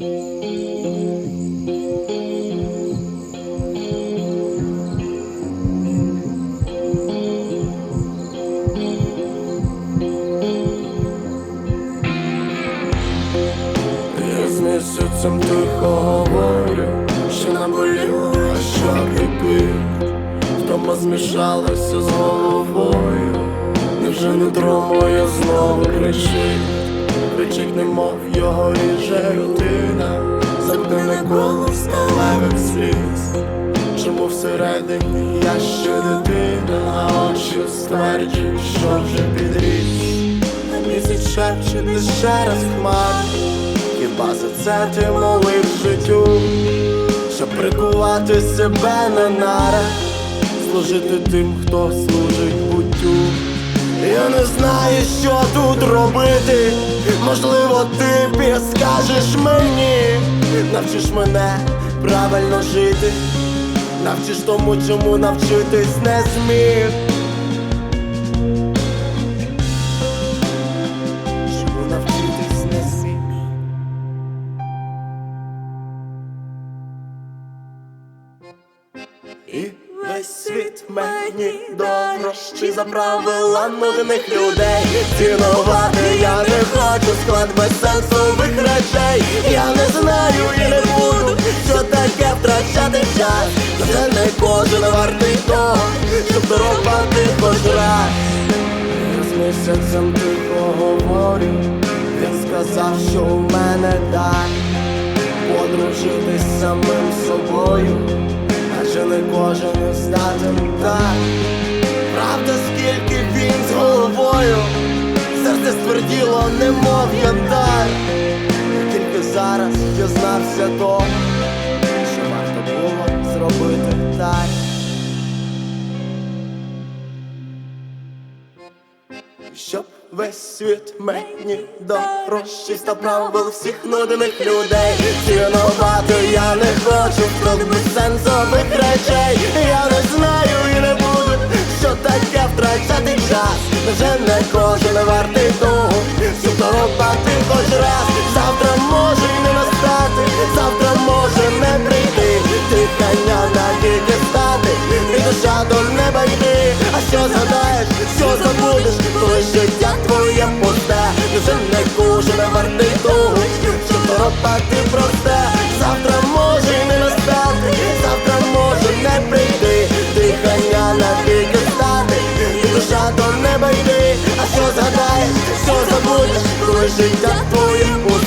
Місяцем тихо говорю, що наболіло, а що кипить Втома змішалася з головою, невже нутро моє знову кричить? Кричить, немов його ріже рутина, коло сталевих сліз. Чому всередині я ще дитина, а очі стверджують, що вже підріс. Місяць шепче не ще раз хмар. Хіба за це ти молив життю, щоб прикувати себе на наре, служити тим, хто служить буттю. Я не знаю, що тут робити. Можливо, ти підскажеш мені, навчиш мене правильно жити, навчиш тому, чому навчитись не зміг. Чому навчитись не зміг. І весь світ мені дорожчий за правила нудних людей Цінувати я не хочу склад безсенсових речей втрачати час. Це не кожен вартий того, щоб раз Я з місяцем тихо говорю Він сказав, що у мене дар Подружитись самим собою. Адже не кожен здатен так. Правда, скільки він з головою. Серце стверділо, немов янтар. Тільки зараз дізнався варто було зробити так. Щоб весь світ мені дорожчий став правил всіх нудних людей. Цінувати я не хочу трьох безсенсових речей. Я не знаю і не буду, що таке втрачати час. Вже не кожен вартий душа до неба йти А що згадаєш, що забудеш, коли життя твоє пусте. Вже не кожен вартий того, щоб дорогати просте? Завтра може не настати, завтра може не прийти. Дихання навіки стати, і душа до неба йти А що згадаєш, що забудеш, коли життя твоє пусте